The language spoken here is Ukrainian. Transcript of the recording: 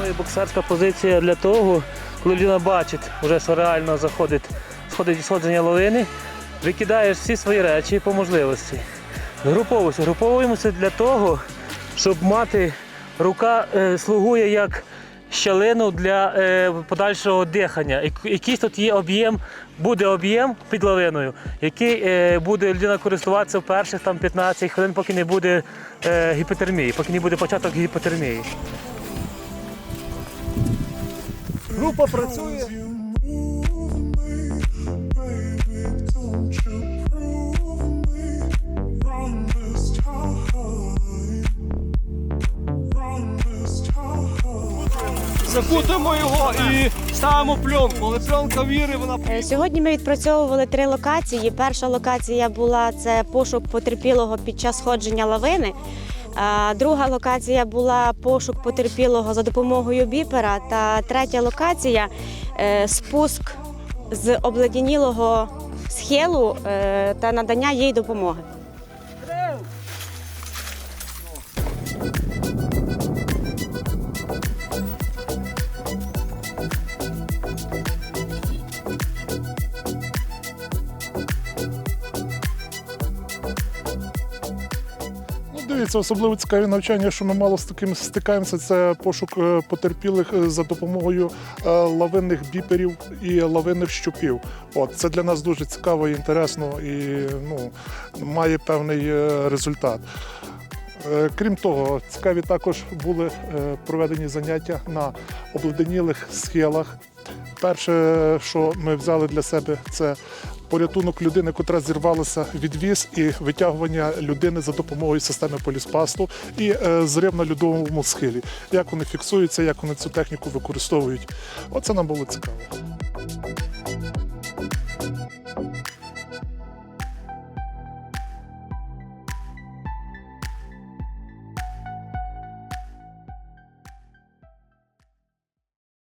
волонтерська позиція для того, коли людина бачить, вже, що реально заходить, сходить сходження лавини, викидаєш всі свої речі по можливості. Груповуємося. Груповуємося для того, щоб мати рука е, слугує як щелину для е, подальшого дихання. Якийсь тут є об'єм, буде об'єм під лавиною, який е, буде людина користуватися в перших там, 15 хвилин, поки не буде е, гіпотермії, поки не буде початок гіпотермії. Група працює. Закутуємо його і ставимо пленку. Але пленка віри, вона Е, Сьогодні ми відпрацьовували три локації. Перша локація була це пошук потерпілого під час сходження лавини. Друга локація була пошук потерпілого за допомогою біпера. Та третя локація е, спуск з обледенілого схилу е, та надання їй допомоги. Дивіться, особливо цікаві навчання, що ми мало з таким стикаємося. Це пошук е, потерпілих е, за допомогою е, лавинних біперів і лавинних щупів. От це для нас дуже цікаво і інтересно, і ну, має певний результат. Крім того, цікаві також були проведені заняття на обледенілих схилах. Перше, що ми взяли для себе, це порятунок людини, котра зірвалася від віз, і витягування людини за допомогою системи поліспасту і е, зрив на льодовому схилі. Як вони фіксуються, як вони цю техніку використовують. Оце нам було цікаво.